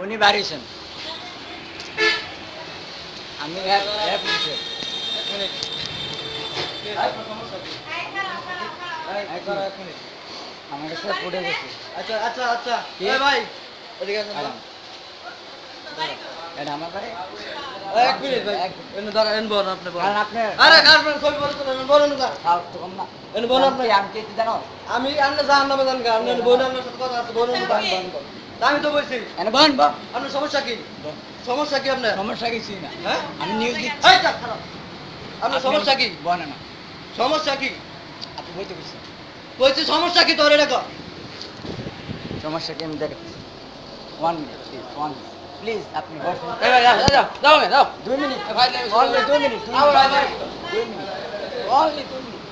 উনি বাড়িয়েছেন আমি। আমার কাছে পড়ে গেছে আচ্ছা আচ্ছা আচ্ছা। ভাই এদিকে আসেন তো। এটা আমার বাড়ি? এক মিনিট ভাই এনে দাঁড়া এনে বলেন আপনি বলেন। আপনি আরে গার্লফ্রেন্ড ছবি বলতে না বলেন না তাও তো কম না। এনে বলেন আপনি। আমি কি জানো? আমি গা আপনি আপনার সাথে কথা আছে বলেন। না আমি তো বলছি। আপনার সমস্যা কি? সমস্যা কি আপনার? সমস্যা না। হ্যাঁ? আমি নিউজ। আপনার সমস্যা কি? বনে না সমস্যা কি? আপনি বইতে গেছি বলছি সমস্যা কি তোর কর। সমস্যা কি আমি দেখাচ্ছি one minute please one minute please আপনি। দুই মিনিট। দুই মিনিট। দুই মিনিট অনলি দুই মিনিট